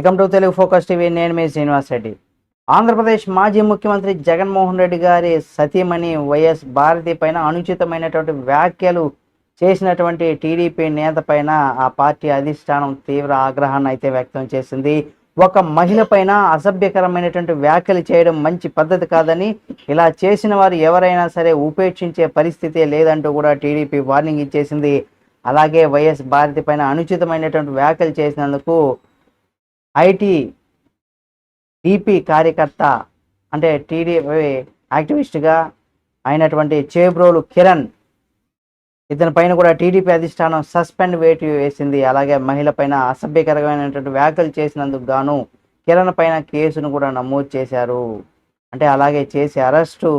Welcome to Telugu focus TV. నేను మీ శ్రీనివాస్ రెడ్డి. ఆంధ్రప్రదేశ్ మాజీ ముఖ్యమంత్రి జగన్మోహన్ రెడ్డి గారి సతీమణి వైఎస్ భారతి పైన అనుచితమైనటువంటి వ్యాఖ్యలు చేసినటువంటి టీడీపీ నేత పైన ఆ పార్టీ అధిష్టానం తీవ్ర ఆగ్రహాన్ని అయితే వ్యక్తం చేసింది. ఒక మహిళ పైన అసభ్యకరమైనటువంటి వ్యాఖ్యలు చేయడం మంచి పద్ధతి కాదని ఇలా చేసిన వారు ఎవరైనా సరే ఉపేక్షించే పరిస్థితే లేదంటూ కూడా టీడీపీ వార్నింగ్ ఇచ్చేసింది. అలాగే వైఎస్ భారతి పైన అనుచితమైనటువంటి వ్యాఖ్యలు చేసినందుకు ఐటీ డిపి కార్యకర్త అంటే టీడీపీ యాక్టివిస్ట్గా అయినటువంటి చేబ్రోలు కిరణ్ ఇతని పైన కూడా టీడీపీ అధిష్టానం సస్పెండ్ వేటు వేసింది. అలాగే మహిళ పైన అసభ్యకరమైనటువంటి వ్యాఖ్యలు చేసినందుకు గాను కిరణ్ పైన కేసును కూడా నమోదు చేశారు. అంటే అలాగే చేసి అరెస్టు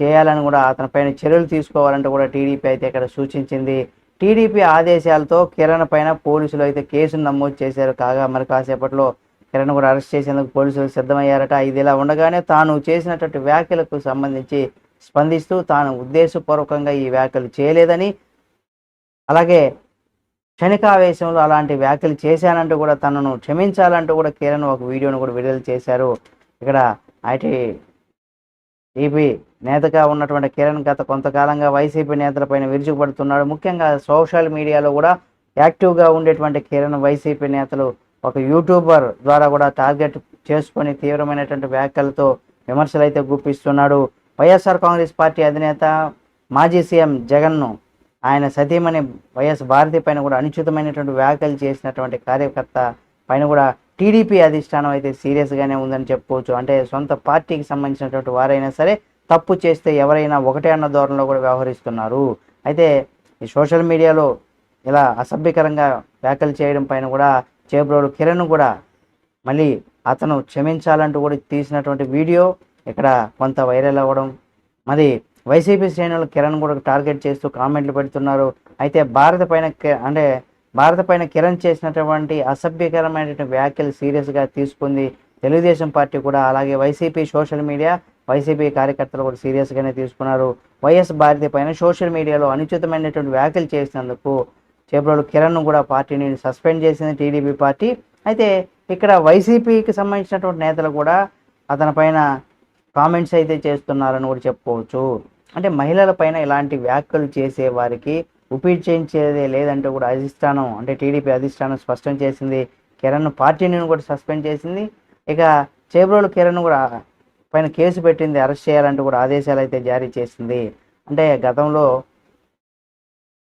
చేయాలని కూడా అతని పైన చర్యలు తీసుకోవాలంటే కూడా టీడీపీ అయితే ఇక్కడ సూచించింది. టీడీపీ ఆదేశాలతో కిరణ్ పైన పోలీసులు అయితే కేసును నమోదు చేశారు. కాగా మరి కాసేపట్లో కిరణ్ కూడా అరెస్ట్ చేసేందుకు పోలీసులు సిద్ధమయ్యారట. ఇది ఇలా ఉండగానే తాను చేసినటువంటి వ్యాఖ్యలకు సంబంధించి స్పందిస్తూ తాను ఉద్దేశపూర్వకంగా ఈ వ్యాఖ్యలు చేయలేదని అలాగే క్షణికావేశంలో అలాంటి వ్యాఖ్యలు చేశానంటూ కూడా తనను క్షమించాలంటూ కూడా కిరణ్ ఒక వీడియోను కూడా విడుదల చేశారు. ఇక్కడ ఐటీ టీపీ నేతగా ఉన్నటువంటి కిరణ్ గత కొంతకాలంగా వైసీపీ నేతలపైన విరుచుకుపడుతున్నాడు. ముఖ్యంగా సోషల్ మీడియాలో కూడా యాక్టివ్గా ఉండేటువంటి కిరణ్ వైసీపీ నేతలు ఒక యూట్యూబర్ ద్వారా కూడా టార్గెట్ చేసుకొని తీవ్రమైనటువంటి వ్యాఖ్యలతో విమర్శలు అయితే గుప్పిస్తున్నాడు. వైఎస్ఆర్ కాంగ్రెస్ పార్టీ అధినేత మాజీ సీఎం జగన్ను ఆయన సతీమణి వైఎస్ భారతి పైన కూడా అనుచితమైనటువంటి వ్యాఖ్యలు చేసినటువంటి కార్యకర్త పైన కూడా టీడీపీ అధిష్టానం అయితే సీరియస్గానే ఉందని చెప్పుకోవచ్చు. అంటే సొంత పార్టీకి సంబంధించినటువంటి వారైనా సరే తప్పు చేస్తే ఎవరైనా ఒకటే అన్న ధోరణిలో కూడా వ్యవహరిస్తున్నారు. అయితే ఈ సోషల్ మీడియాలో ఇలా అసభ్యకరంగా వ్యాఖ్యలు చేయడం పైన కూడా చేబ్రోలు కిరణ్ కూడా మళ్ళీ అతను క్షమించాలంటూ కూడా తీసినటువంటి వీడియో ఇక్కడ కొంత వైరల్ అవ్వడం. మరి వైసీపీ శ్రేణులు కిరణ్ కూడా టార్గెట్ చేస్తూ కామెంట్లు పెడుతున్నారు. అయితే భారత పైన అంటే భారత పైన కిరణ్ చేసినటువంటి అసభ్యకరమైనటువంటి వ్యాఖ్యలు సీరియస్గా తీసుకుంది తెలుగుదేశం పార్టీ కూడా. అలాగే వైసీపీ సోషల్ మీడియా వైసీపీ కార్యకర్తలు కూడా సీరియస్గానే తీసుకున్నారు. వైఎస్ భారతి పైన సోషల్ మీడియాలో అనుచితమైనటువంటి వ్యాఖ్యలు చేసినందుకు చేపలు కిరణ్ కూడా పార్టీని సస్పెండ్ చేసింది టీడీపీ పార్టీ. అయితే ఇక్కడ వైసీపీకి సంబంధించినటువంటి నేతలు కూడా అతని పైన కామెంట్స్ అయితే చేస్తున్నారని కూడా చెప్పుకోవచ్చు. అంటే మహిళల పైన ఇలాంటి వ్యాఖ్యలు చేసే వారికి ఉపేక్షించేదే లేదంటూ కూడా అధిష్టానం అంటే టీడీపీ అధిష్టానం స్పష్టం చేసింది. కిరణ్ పార్టీని కూడా సస్పెండ్ చేసింది. ఇక చేబ్రోలు కిరణ్ కూడా పైన కేసు పెట్టింది అరెస్ట్ చేయాలంటూ కూడా ఆదేశాలు అయితే జారీ చేసింది. అంటే గతంలో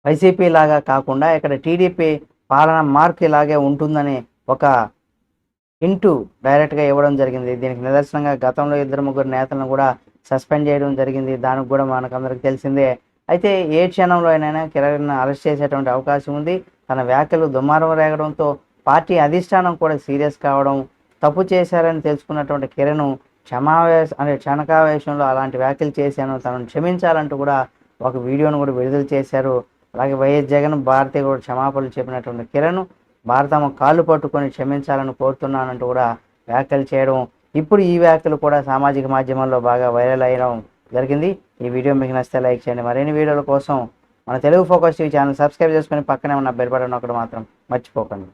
వైసీపీ లాగా కాకుండా ఇక్కడ టీడీపీ పాలన మార్క్ ఇలాగే ఉంటుందని ఒక ఇంటూ డైరెక్ట్గా ఇవ్వడం జరిగింది. దీనికి నిదర్శనంగా గతంలో ఇద్దరు ముగ్గురు నేతలను కూడా సస్పెండ్ చేయడం జరిగింది. దానికి కూడా మనకందరికి తెలిసిందే. అయితే ఏ క్షణంలో అయినా కిరణ్ అరెస్ట్ చేసేటువంటి అవకాశం ఉంది. తన వ్యాఖ్యలు దుమారం రేగడంతో పార్టీ అధిష్టానం కూడా సీరియస్ కావడం తప్పు చేశారని తెలుసుకున్నటువంటి కిరణ్ క్షమావేశ అంటే క్షణకావేశంలో అలాంటి వ్యాఖ్యలు చేశాను తనను క్షమించాలంటూ కూడా ఒక వీడియోను కూడా విడుదల చేశారు. అలాగే వైఎస్ జగన్ భారతి కూడా క్షమాపణలు చెప్పినటువంటి కిరణ్ భారతమ్మ కాళ్ళు పట్టుకొని క్షమించాలని కోరుతున్నానంటూ కూడా వ్యాఖ్యలు చేయడం ఇప్పుడు ఈ వ్యాఖ్యలు కూడా సామాజిక మాధ్యమాల్లో బాగా వైరల్ అయ్యడం జరిగింది. ఈ వీడియో మీకు నచ్చితే లైక్ చేయండి. మరిన్ని వీడియోల కోసం మన Telugu focus TV channel subscribe చేసుకొని పక్కనే ఉన్న బెల్ బటన్ ఒకటి మాత్రం మర్చిపోకండి.